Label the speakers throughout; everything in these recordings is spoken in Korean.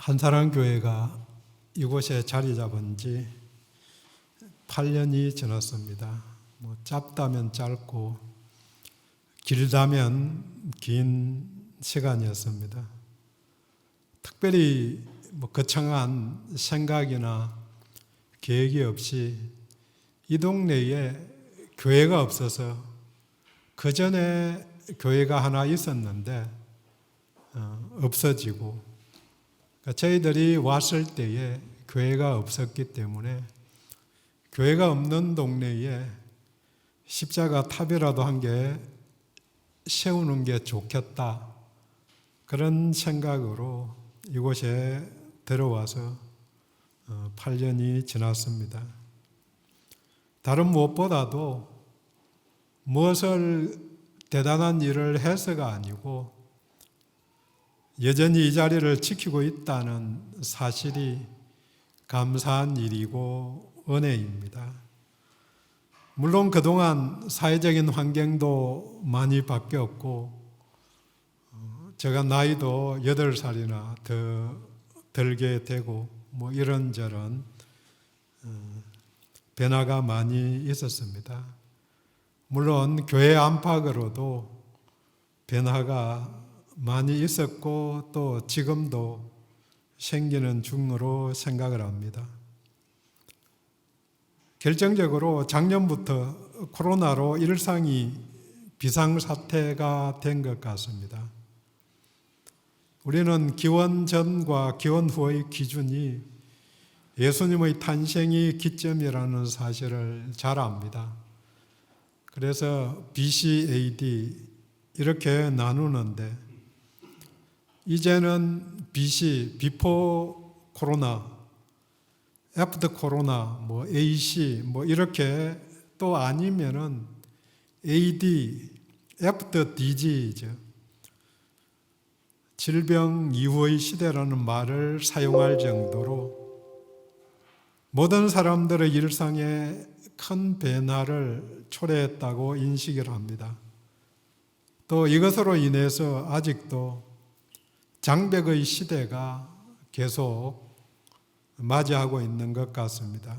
Speaker 1: 한사랑 교회가 이곳에 자리 잡은 지 8년이 지났습니다. 뭐 짧다면 짧고 길다면 긴 시간이었습니다. 특별히 뭐 거창한 생각이나 계획이 없이 이 동네에 교회가 없어서 그 전에 교회가 하나 있었는데 어, 없어지고 그러니까 저희들이 왔을 때에 교회가 없었기 때문에 교회가 없는 동네에 십자가 탑이라도 한 개 세우는 게 좋겠다. 그런 생각으로 이곳에 들어와서 8년이 지났습니다. 다른 무엇보다도 무엇을 대단한 일을 해서가 아니고 여전히 이 자리를 지키고 있다는 사실이 감사한 일이고 은혜입니다. 물론 그동안 사회적인 환경도 많이 바뀌었고, 어, 제가 나이도 8살이나 더 들게 되고, 뭐 이런저런 어, 변화가 많이 있었습니다. 물론 교회 안팎으로도 변화가 많이 있었고 또 지금도 생기는 중으로 생각을 합니다. 결정적으로 작년부터 코로나로 일상이 비상사태가 된 것 같습니다. 우리는 기원 전과 기원 후의 기준이 예수님의 탄생이 기점이라는 사실을 잘 압니다. 그래서 BC, AD 이렇게 나누는데 이제는 BC, 비포 코로나, 애프터 코로나, 뭐 AC, 뭐 이렇게 또 아니면은 AD, 애프터 DG죠. 질병 이후의 시대라는 말을 사용할 정도로 모든 사람들의 일상에 큰 변화를 초래했다고 인식을 합니다. 또 이것으로 인해서 아직도 장벽의 시대가 계속 맞이하고 있는 것 같습니다.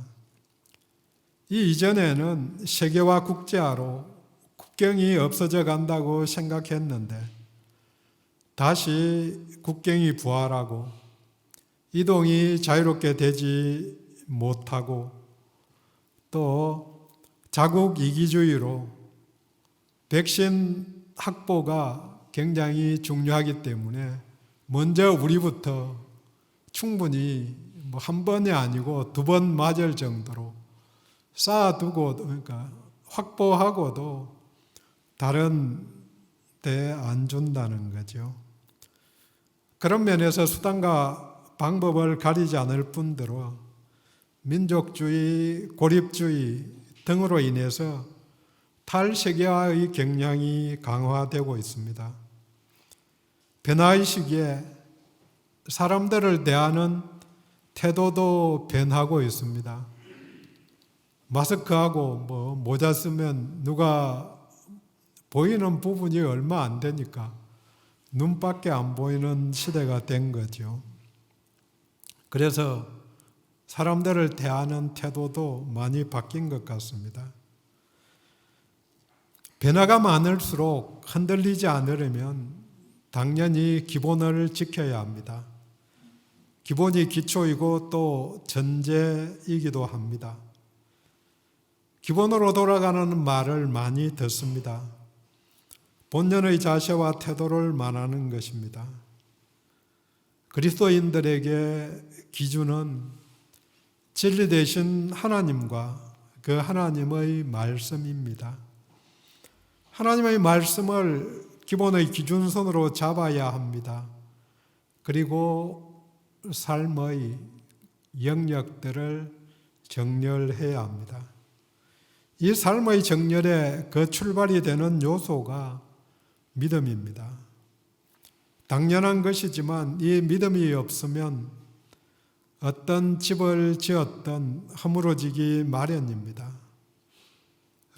Speaker 1: 이 이전에는 세계화 국제화로 국경이 없어져 간다고 생각했는데 다시 국경이 부활하고 이동이 자유롭게 되지 못하고 또 자국 이기주의로 백신 확보가 굉장히 중요하기 때문에 먼저 우리부터 충분히 뭐 한 번이 아니고 두 번 맞을 정도로 쌓아두고 그러니까 확보하고도 다른 데 안 준다는 거죠. 그런 면에서 수단과 방법을 가리지 않을 뿐더러 민족주의, 고립주의 등으로 인해서 탈세계화의 경향이 강화되고 있습니다. 변화의 시기에 사람들을 대하는 태도도 변하고 있습니다. 마스크하고 뭐 모자 쓰면 누가 보이는 부분이 얼마 안 되니까 눈밖에 안 보이는 시대가 된 거죠. 그래서 사람들을 대하는 태도도 많이 바뀐 것 같습니다. 변화가 많을수록 흔들리지 않으려면 당연히 기본을 지켜야 합니다. 기본이 기초이고 또 전제이기도 합니다. 기본으로 돌아가는 말을 많이 듣습니다. 본연의 자세와 태도를 말하는 것입니다. 그리스도인들에게 기준은 진리 대신 하나님과 그 하나님의 말씀입니다. 하나님의 말씀을 기본의 기준선으로 잡아야 합니다. 그리고 삶의 영역들을 정렬해야 합니다. 이 삶의 정렬에 그 출발이 되는 요소가 믿음입니다. 당연한 것이지만 이 믿음이 없으면 어떤 집을 지었던 허물어지기 마련입니다.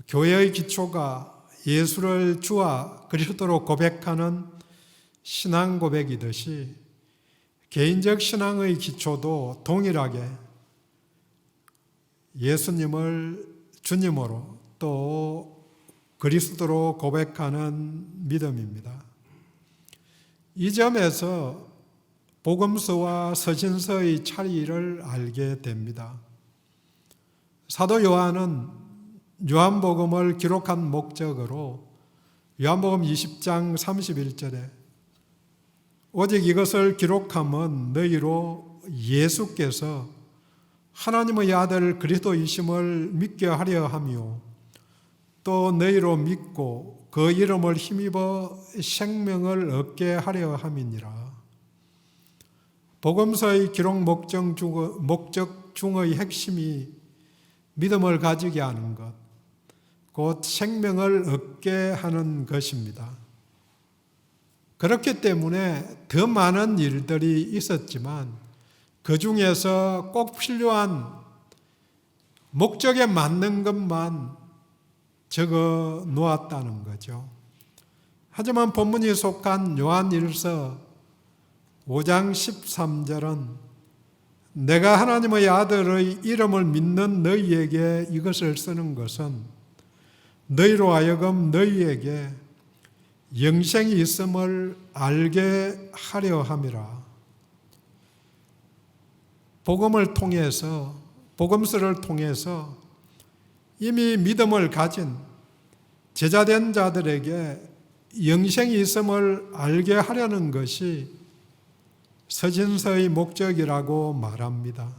Speaker 1: 교회의 기초가 예수를 주와 그리스도로 고백하는 신앙 고백이듯이 개인적 신앙의 기초도 동일하게 예수님을 주님으로 또 그리스도로 고백하는 믿음입니다. 이 점에서 복음서와 서신서의 차이를 알게 됩니다. 사도 요한은 요한복음을 기록한 목적으로 요한복음 20장 31절에 오직 이것을 기록함은 너희로 예수께서 하나님의 아들 그리스도이심을 믿게 하려 하며 또 너희로 믿고 그 이름을 힘입어 생명을 얻게 하려 함이니라. 복음서의 기록 목적, 중의 핵심이 믿음을 가지게 하는 것, 곧 생명을 얻게 하는 것입니다. 그렇기 때문에 더 많은 일들이 있었지만 그 중에서 꼭 필요한 목적에 맞는 것만 적어 놓았다는 거죠. 하지만 본문이 속한 요한일서 5장 13절은 내가 하나님의 아들의 이름을 믿는 너희에게 이것을 쓰는 것은 너희로 하여금 너희에게 영생이 있음을 알게 하려 함이라. 복음을 통해서 복음서를 통해서 이미 믿음을 가진 제자된 자들에게 영생이 있음을 알게 하려는 것이 서진서의 목적이라고 말합니다.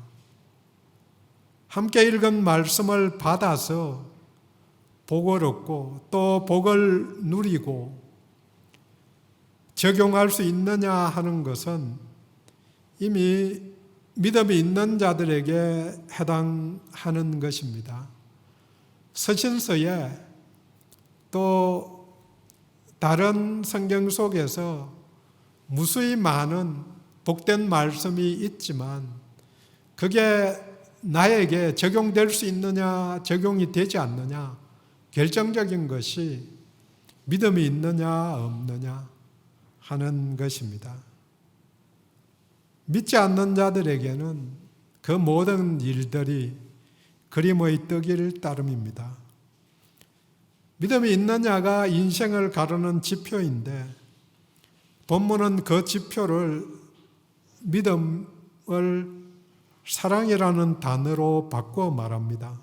Speaker 1: 함께 읽은 말씀을 받아서 복을 얻고 또 복을 누리고 적용할 수 있느냐 하는 것은 이미 믿음이 있는 자들에게 해당하는 것입니다. 서신서에 또 다른 성경 속에서 무수히 많은 복된 말씀이 있지만 그게 나에게 적용될 수 있느냐, 적용이 되지 않느냐, 결정적인 것이 믿음이 있느냐, 없느냐 하는 것입니다. 믿지 않는 자들에게는 그 모든 일들이 그림의 떡일 따름입니다. 믿음이 있느냐가 인생을 가르는 지표인데 본문은 그 지표를 믿음을 사랑이라는 단어로 바꿔 말합니다.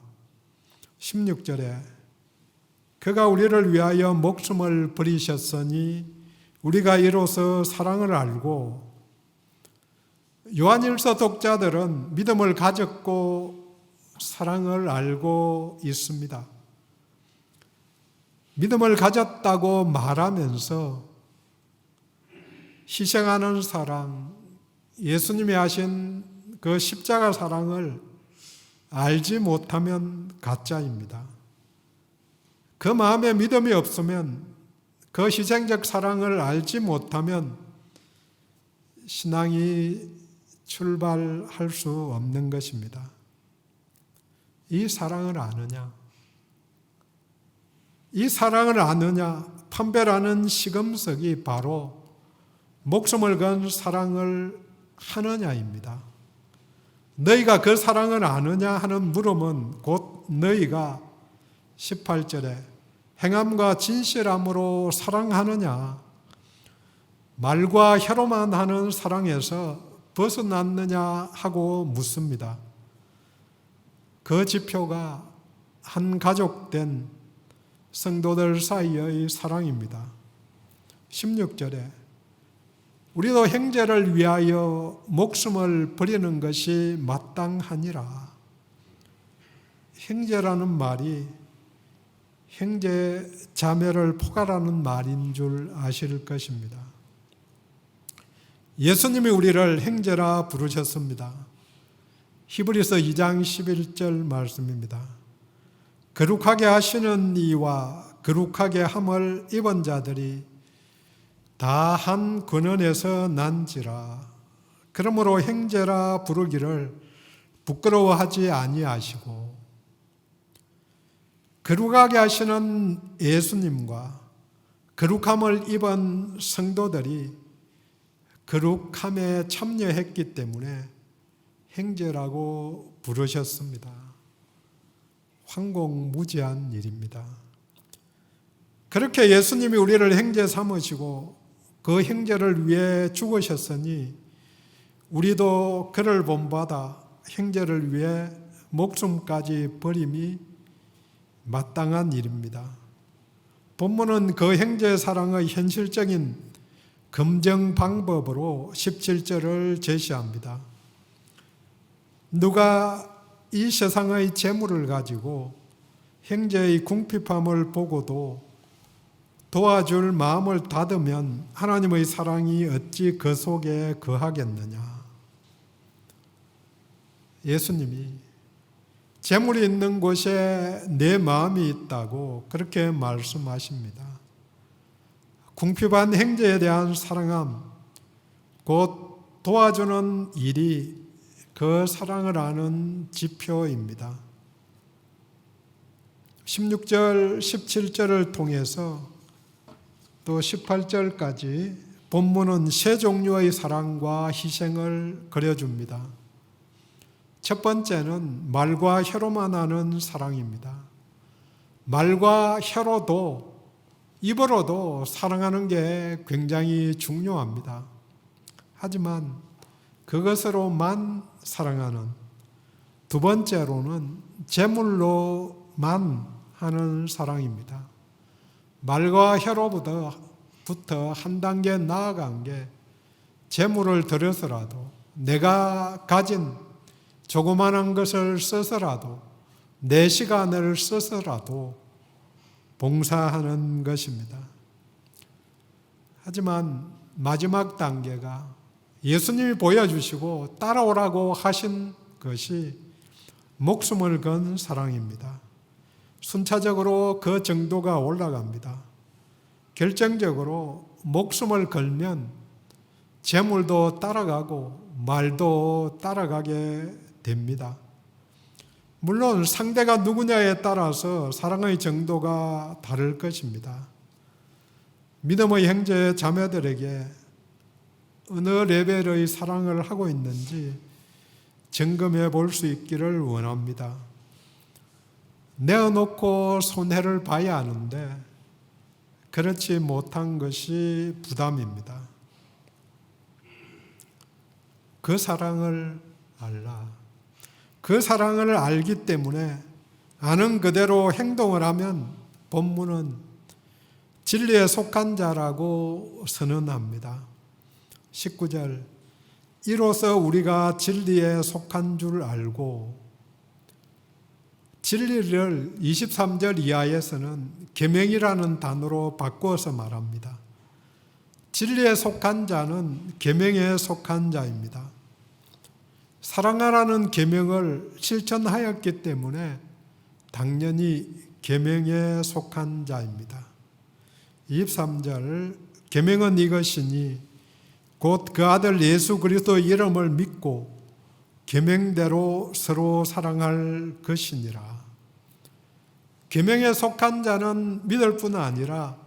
Speaker 1: 16절에 그가 우리를 위하여 목숨을 버리셨으니 우리가 이로써 사랑을 알고 요한일서 독자들은 믿음을 가졌고 사랑을 알고 있습니다. 믿음을 가졌다고 말하면서 희생하는 사랑, 예수님이 하신 그 십자가 사랑을 알지 못하면 가짜입니다. 그 마음에 믿음이 없으면 그 희생적 사랑을 알지 못하면 신앙이 출발할 수 없는 것입니다. 이 사랑을 아느냐? 이 사랑을 아느냐? 판별하는 시금석이 바로 목숨을 건 사랑을 하느냐입니다. 너희가 그 사랑을 아느냐 하는 물음은 곧 너희가 18절에 행함과 진실함으로 사랑하느냐 말과 혀로만 하는 사랑에서 벗어났느냐 하고 묻습니다. 그 지표가 한 가족된 성도들 사이의 사랑입니다. 16절에 우리도 형제를 위하여 목숨을 버리는 것이 마땅하니라. 형제라는 말이 형제 자매를 포괄하는 말인 줄 아실 것입니다. 예수님이 우리를 형제라 부르셨습니다. 히브리서 2장 11절 말씀입니다. 거룩하게 하시는 이와 거룩하게 함을 입은 자들이 다 한 근원에서 난지라. 그러므로 형제라 부르기를 부끄러워하지 아니하시고 거룩하게 하시는 예수님과 거룩함을 입은 성도들이 거룩함에 참여했기 때문에 행제라고 부르셨습니다. 황공무지한 일입니다. 그렇게 예수님이 우리를 행제 삼으시고 그 행제를 위해 죽으셨으니 우리도 그를 본받아 행제를 위해 목숨까지 버림이 마땅한 일입니다. 본문은 그 행제 사랑의 현실적인 검증 방법으로 17절을 제시합니다. 누가 이 세상의 재물을 가지고 형제의 궁핍함을 보고도 도와줄 마음을 닫으면 하나님의 사랑이 어찌 그 속에 거하겠느냐. 예수님이 재물이 있는 곳에 내 마음이 있다고 그렇게 말씀하십니다. 궁핍한 행제에 대한 사랑함, 곧 도와주는 일이 그 사랑을 아는 지표입니다. 16절, 17절을 통해서 또 18절까지 본문은 세 종류의 사랑과 희생을 그려줍니다. 첫 번째는 말과 혀로만 하는 사랑입니다. 말과 혀로도 입으로도 사랑하는 게 굉장히 중요합니다. 하지만 그것으로만 사랑하는 두 번째로는 제물로만 하는 사랑입니다. 말과 혀로부터 한 단계 나아간 게 재물을 들여서라도 내가 가진 조그마한 것을 써서라도 내 시간을 써서라도 봉사하는 것입니다. 하지만 마지막 단계가 예수님이 보여주시고 따라오라고 하신 것이 목숨을 건 사랑입니다. 순차적으로 그 정도가 올라갑니다. 결정적으로 목숨을 걸면 재물도 따라가고 말도 따라가게 됩니다. 물론 상대가 누구냐에 따라서 사랑의 정도가 다를 것입니다. 믿음의 형제 자매들에게 어느 레벨의 사랑을 하고 있는지 점검해 볼 수 있기를 원합니다. 내어놓고 손해를 봐야 하는데 그렇지 못한 것이 부담입니다. 그 사랑을 알라. 그 사랑을 알기 때문에 아는 그대로 행동을 하면 본문은 진리에 속한 자라고 선언합니다. 19절 이로써 우리가 진리에 속한 줄 알고 진리를 23절 이하에서는 계명이라는 단어로 바꾸어서 말합니다. 진리에 속한 자는 계명에 속한 자입니다. 사랑하라는 계명을 실천하였기 때문에 당연히 계명에 속한 자입니다. 23절 계명은 이것이니 곧 그 아들 예수 그리스도 이름을 믿고 계명대로 서로 사랑할 것이니라. 계명에 속한 자는 믿을 뿐 아니라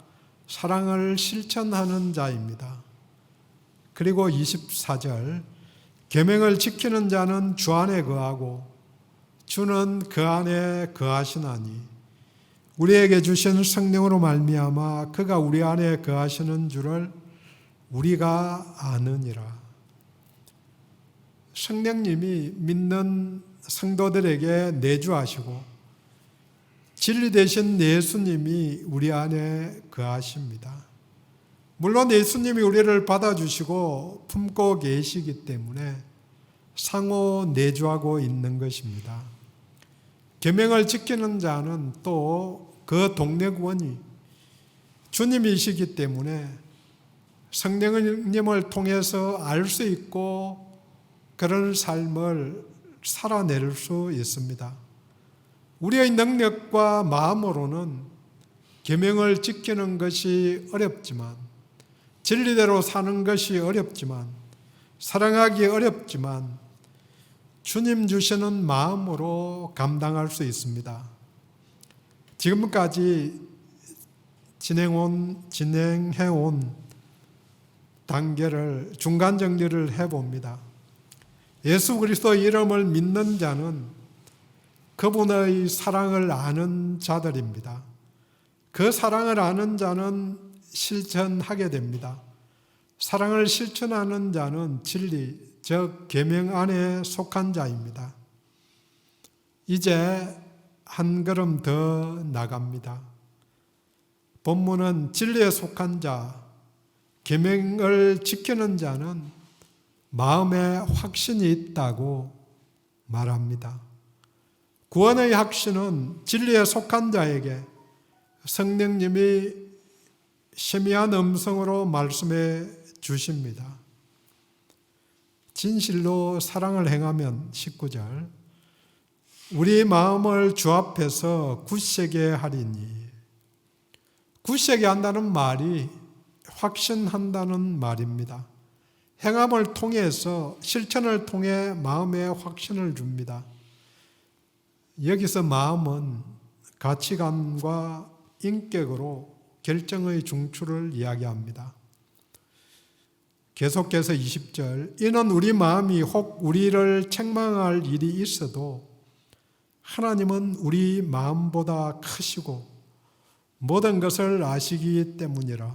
Speaker 1: 사랑을 실천하는 자입니다. 그리고 24절 계명을 지키는 자는 주 안에 거하고 주는 그 안에 거하시나니 우리에게 주신 성령으로 말미암아 그가 우리 안에 거하시는 줄을 우리가 아느니라. 성령님이 믿는 성도들에게 내주하시고 진리 되신 예수님이 우리 안에 거하십니다. 물론 예수님이 우리를 받아주시고 품고 계시기 때문에 상호 내주하고 있는 것입니다. 계명을 지키는 자는 또 그 동네 구원이 주님이시기 때문에 성령님을 통해서 알 수 있고 그런 삶을 살아낼 수 있습니다. 우리의 능력과 마음으로는 계명을 지키는 것이 어렵지만 진리대로 사는 것이 어렵지만 사랑하기 어렵지만 주님 주시는 마음으로 감당할 수 있습니다. 지금까지 진행온 진행해온 단계를 중간 정리를 해 봅니다. 예수 그리스도 이름을 믿는 자는 그분의 사랑을 아는 자들입니다. 그 사랑을 아는 자는 실천하게 됩니다. 사랑을 실천하는 자는 진리, 즉 계명 안에 속한 자입니다. 이제 한 걸음 더 나갑니다. 본문은 진리에 속한 자, 계명을 지키는 자는 마음에 확신이 있다고 말합니다. 구원의 확신은 진리에 속한 자에게 성령님이 세미한 음성으로 말씀해 주십니다. 진실로 사랑을 행하면 19절 우리 마음을 주 앞에서 굳세게 하리니 굳세게 한다는 말이 확신한다는 말입니다. 행함을 통해서 실천을 통해 마음에 확신을 줍니다. 여기서 마음은 가치관과 인격으로 결정의 중추를 이야기합니다. 계속해서 20절 이는 우리 마음이 혹 우리를 책망할 일이 있어도 하나님은 우리 마음보다 크시고 모든 것을 아시기 때문이라.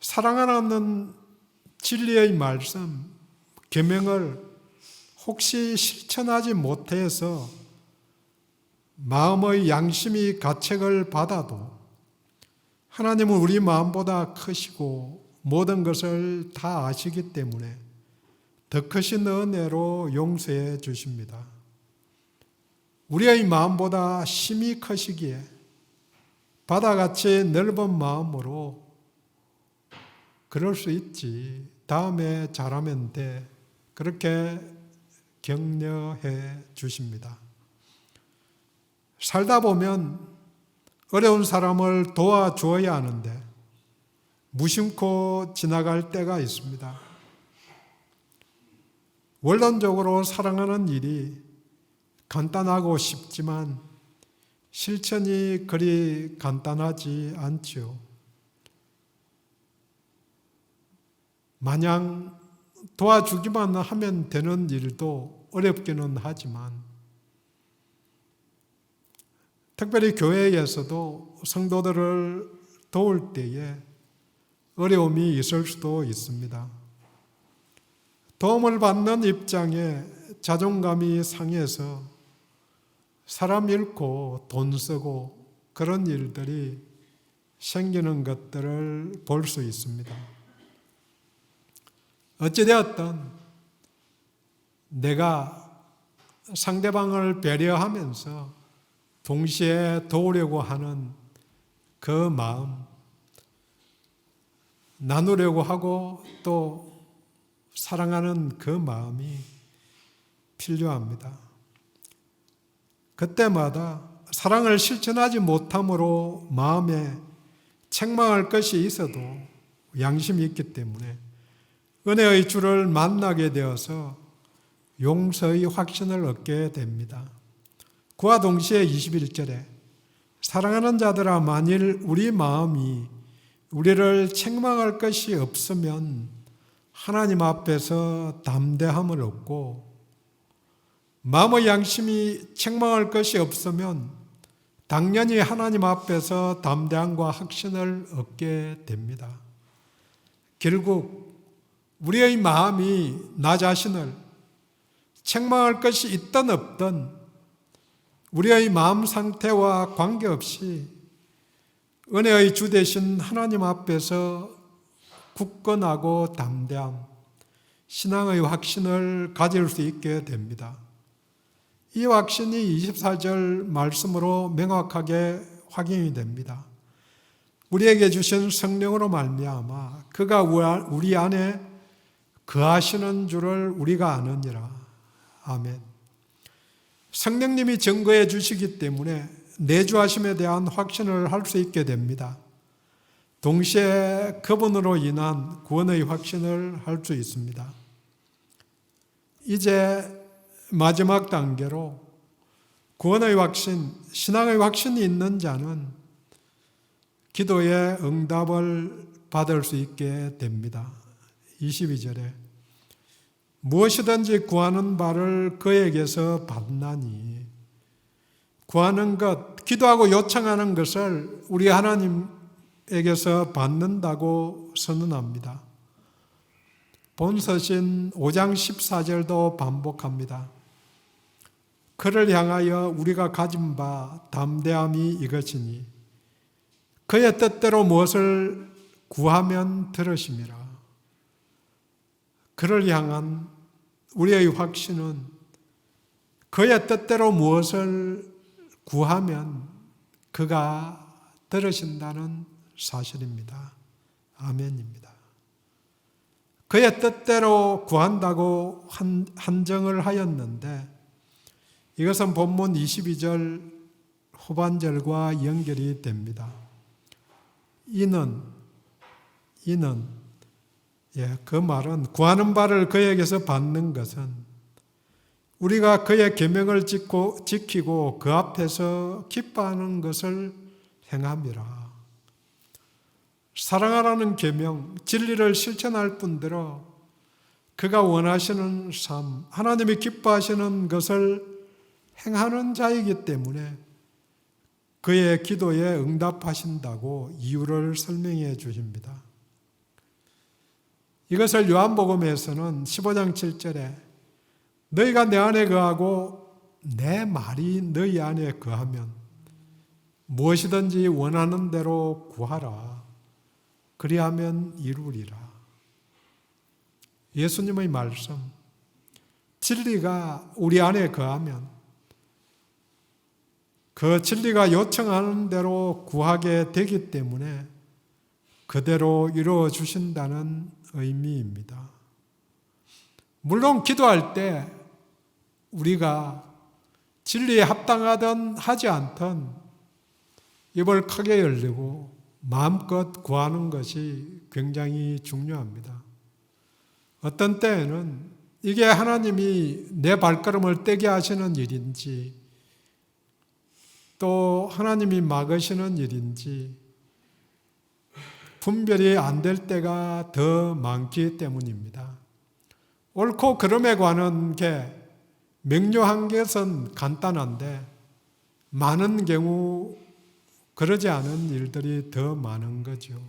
Speaker 1: 사랑하는 진리의 말씀, 계명을 혹시 실천하지 못해서 마음의 양심이 가책을 받아도 하나님은 우리 마음보다 크시고 모든 것을 다 아시기 때문에 더 크신 은혜로 용서해 주십니다. 우리의 마음보다 심히 크시기에 바다같이 넓은 마음으로 그럴 수 있지. 다음에 잘하면 돼. 그렇게 격려해 주십니다. 살다 보면 어려운 사람을 도와주어야 하는데 무심코 지나갈 때가 있습니다. 원론적으로 사랑하는 일이 간단하고 쉽지만 실천이 그리 간단하지 않지요. 마냥 도와주기만 하면 되는 일도 어렵기는 하지만 특별히 교회에서도 성도들을 도울 때에 어려움이 있을 수도 있습니다. 도움을 받는 입장에 자존감이 상해서 사람 잃고 돈 쓰고 그런 일들이 생기는 것들을 볼 수 있습니다. 어찌되었든 내가 상대방을 배려하면서 동시에 도우려고 하는 그 마음, 나누려고 하고 또 사랑하는 그 마음이 필요합니다. 그때마다 사랑을 실천하지 못함으로 마음에 책망할 것이 있어도 양심이 있기 때문에 은혜의 주를 만나게 되어서 용서의 확신을 얻게 됩니다. 그와 동시에 21절에 사랑하는 자들아 만일 우리 마음이 우리를 책망할 것이 없으면 하나님 앞에서 담대함을 얻고 마음의 양심이 책망할 것이 없으면 당연히 하나님 앞에서 담대함과 확신을 얻게 됩니다. 결국 우리의 마음이 나 자신을 책망할 것이 있든 없든 우리의 마음 상태와 관계없이 은혜의 주 되신 하나님 앞에서 굳건하고 담대함, 신앙의 확신을 가질 수 있게 됩니다. 이 확신이 24절 말씀으로 명확하게 확인이 됩니다. 우리에게 주신 성령으로 말미암아 그가 우리 안에 거하시는 줄을 우리가 아느니라. 아멘. 성령님이 증거해 주시기 때문에 내주하심에 대한 확신을 할 수 있게 됩니다. 동시에 그분으로 인한 구원의 확신을 할 수 있습니다. 이제 마지막 단계로 구원의 확신, 신앙의 확신이 있는 자는 기도의 응답을 받을 수 있게 됩니다. 22절에 무엇이든지 구하는 바를 그에게서 받나니 구하는 것, 기도하고 요청하는 것을 우리 하나님에게서 받는다고 선언합니다. 본서신 5장 14절도 반복합니다. 그를 향하여 우리가 가진 바 담대함이 이것이니 그의 뜻대로 무엇을 구하면 들으심이라. 그를 향한 우리의 확신은 그의 뜻대로 무엇을 구하면 그가 들으신다는 사실입니다. 아멘입니다. 그의 뜻대로 구한다고 한, 한정을 하였는데 이것은 본문 22절 후반절과 연결이 됩니다. 이는 이는 예, 그 말은 구하는 바를 그에게서 받는 것은 우리가 그의 계명을 지고, 지키고 그 앞에서 기뻐하는 것을 행함이라. 사랑하라는 계명, 진리를 실천할 뿐더러 그가 원하시는 삶, 하나님이 기뻐하시는 것을 행하는 자이기 때문에 그의 기도에 응답하신다고 이유를 설명해 주십니다. 이것을 요한복음에서는 15장 7절에 너희가 내 안에 거하고 내 말이 너희 안에 거하면 무엇이든지 원하는 대로 구하라. 그리하면 이루리라. 예수님의 말씀, 진리가 우리 안에 거하면 그 진리가 요청하는 대로 구하게 되기 때문에 그대로 이루어 주신다는 의미입니다. 물론 기도할 때 우리가 진리에 합당하든 하지 않든 입을 크게 열리고 마음껏 구하는 것이 굉장히 중요합니다. 어떤 때에는 이게 하나님이 내 발걸음을 떼게 하시는 일인지 또 하나님이 막으시는 일인지 분별이 안 될 때가 더 많기 때문입니다. 옳고 그름에 관한 게 명료한 것은 간단한데 많은 경우 그러지 않은 일들이 더 많은 거죠.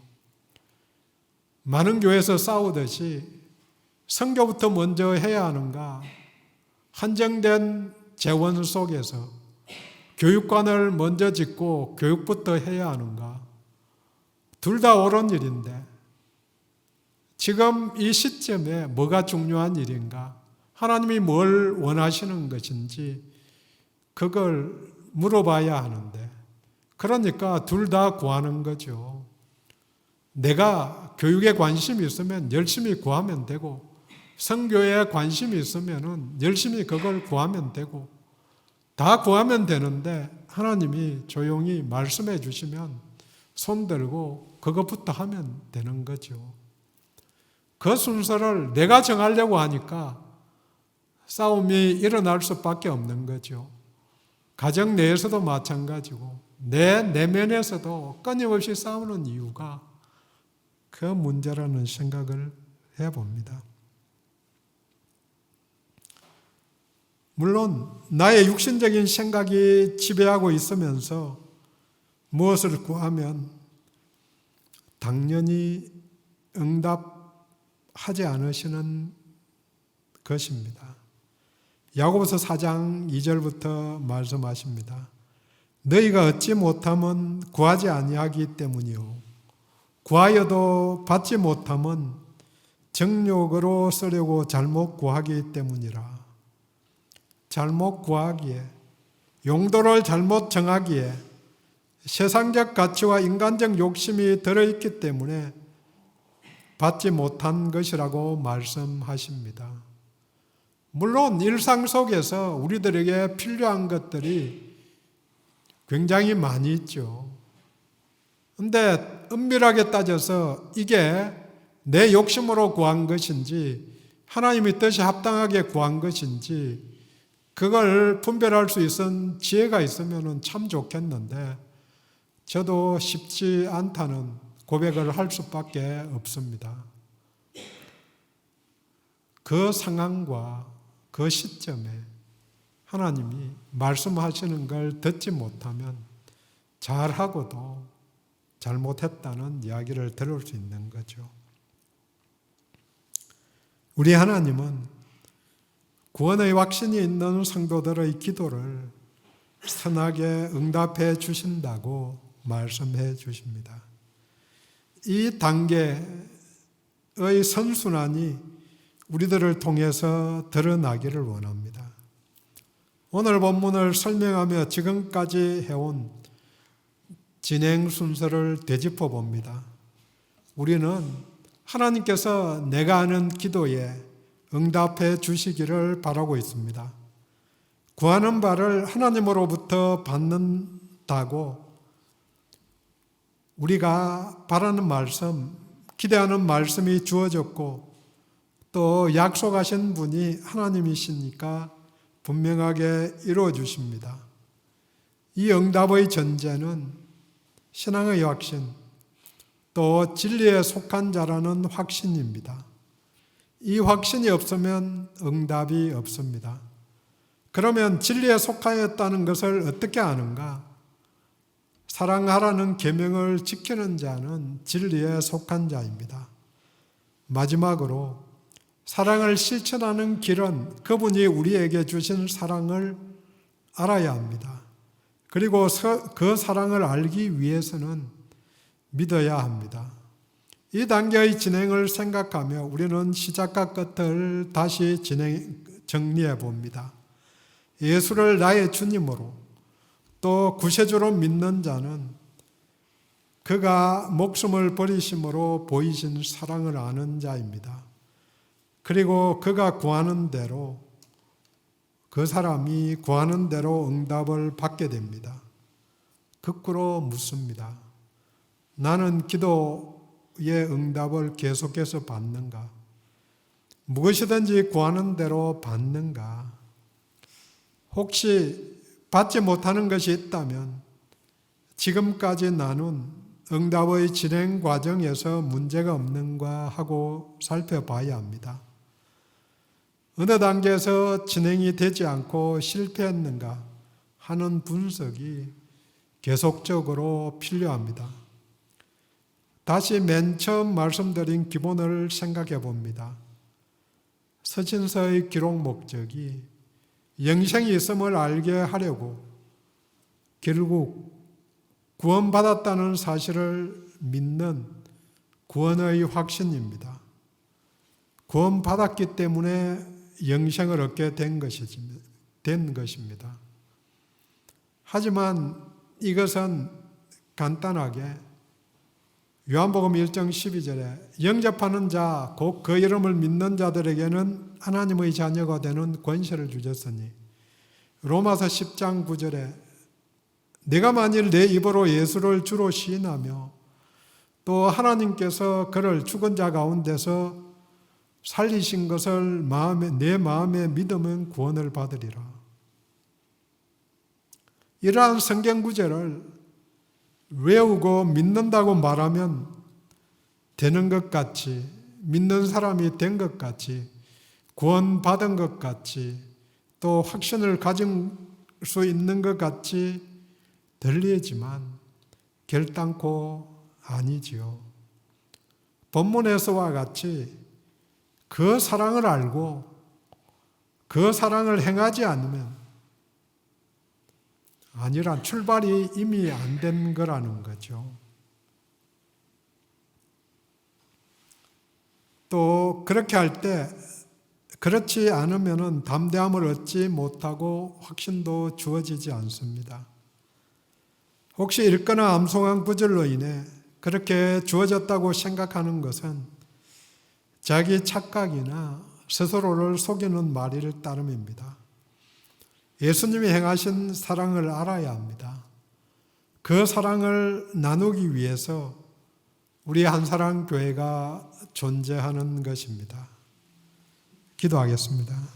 Speaker 1: 많은 교회에서 싸우듯이 성교부터 먼저 해야 하는가 한정된 재원 속에서 교육관을 먼저 짓고 교육부터 해야 하는가 둘 다 옳은 일인데 지금 이 시점에 뭐가 중요한 일인가 하나님이 뭘 원하시는 것인지 그걸 물어봐야 하는데 그러니까 둘 다 구하는 거죠. 내가 교육에 관심이 있으면 열심히 구하면 되고 성교에 관심이 있으면 열심히 그걸 구하면 되고 다 구하면 되는데 하나님이 조용히 말씀해 주시면 손 들고 그것부터 하면 되는 거죠. 그 순서를 내가 정하려고 하니까 싸움이 일어날 수밖에 없는 거죠. 가정 내에서도 마찬가지고 내 내면에서도 끊임없이 싸우는 이유가 그 문제라는 생각을 해봅니다. 물론 나의 육신적인 생각이 지배하고 있으면서 무엇을 구하면 당연히 응답하지 않으시는 것입니다. 야고보서 4장 2절부터 말씀하십니다. 너희가 얻지 못함은 구하지 아니하기 때문이요 구하여도 받지 못함은 정욕으로 쓰려고 잘못 구하기 때문이라. 잘못 구하기에 용도를 잘못 정하기에 세상적 가치와 인간적 욕심이 들어있기 때문에 받지 못한 것이라고 말씀하십니다. 물론 일상 속에서 우리들에게 필요한 것들이 굉장히 많이 있죠. 근데 은밀하게 따져서 이게 내 욕심으로 구한 것인지 하나님의 뜻이 합당하게 구한 것인지 그걸 분별할 수 있는 지혜가 있으면 참 좋겠는데 저도 쉽지 않다는 고백을 할 수밖에 없습니다. 그 상황과 그 시점에 하나님이 말씀하시는 걸 듣지 못하면 잘하고도 잘못했다는 이야기를 들을 수 있는 거죠. 우리 하나님은 구원의 확신이 있는 성도들의 기도를 선하게 응답해 주신다고 말씀해 주십니다. 이 단계의 선순환이 우리들을 통해서 드러나기를 원합니다. 오늘 본문을 설명하며 지금까지 해온 진행 순서를 되짚어 봅니다. 우리는 하나님께서 내가 하는 기도에 응답해 주시기를 바라고 있습니다. 구하는 바를 하나님으로부터 받는다고 우리가 바라는 말씀, 기대하는 말씀이 주어졌고 또 약속하신 분이 하나님이시니까 분명하게 이루어 주십니다. 이 응답의 전제는 신앙의 확신, 또 진리에 속한 자라는 확신입니다. 이 확신이 없으면 응답이 없습니다. 그러면 진리에 속하였다는 것을 어떻게 아는가? 사랑하라는 계명을 지키는 자는 진리에 속한 자입니다. 마지막으로 사랑을 실천하는 길은 그분이 우리에게 주신 사랑을 알아야 합니다. 그리고 그 사랑을 알기 위해서는 믿어야 합니다. 이 단계의 진행을 생각하며 우리는 시작과 끝을 다시 진행, 정리해 봅니다. 예수를 나의 주님으로 또 구세주로 믿는 자는 그가 목숨을 버리심으로 보이신 사랑을 아는 자입니다. 그리고 그가 구하는 대로 그 사람이 구하는 대로 응답을 받게 됩니다. 거꾸로 묻습니다. 나는 기도의 응답을 계속해서 받는가? 무엇이든지 구하는 대로 받는가? 혹시 받지 못하는 것이 있다면 지금까지 나눈 응답의 진행 과정에서 문제가 없는가 하고 살펴봐야 합니다. 어느 단계에서 진행이 되지 않고 실패했는가 하는 분석이 계속적으로 필요합니다. 다시 맨 처음 말씀드린 기본을 생각해 봅니다. 서신서의 기록 목적이 영생이 있음을 알게 하려고 결국 구원받았다는 사실을 믿는 구원의 확신입니다. 구원받았기 때문에 영생을 얻게 된 것입니다. 하지만 이것은 간단하게 요한복음 1장 12절에 영접하는 자, 곧 그 이름을 믿는 자들에게는 하나님의 자녀가 되는 권세를 주셨으니 로마서 10장 9절에 내가 만일 내 입으로 예수를 주로 시인하며 또 하나님께서 그를 죽은 자 가운데서 살리신 것을 마음에, 내 마음에 믿으면 구원을 받으리라. 이러한 성경 구절을 외우고 믿는다고 말하면 되는 것 같이, 믿는 사람이 된 것 같이, 구원받은 것 같이, 또 확신을 가진 수 있는 것 같이 들리지만 결단코 아니지요. 본문에서와 같이 그 사랑을 알고 그 사랑을 행하지 않으면 아니란 출발이 이미 안 된 거라는 거죠. 또 그렇게 할 때 그렇지 않으면 담대함을 얻지 못하고 확신도 주어지지 않습니다. 혹시 읽거나 암송한 구절로 인해 그렇게 주어졌다고 생각하는 것은 자기 착각이나 스스로를 속이는 말일 따름입니다. 예수님이 행하신 사랑을 알아야 합니다. 그 사랑을 나누기 위해서 우리 한사랑 교회가 존재하는 것입니다. 기도하겠습니다.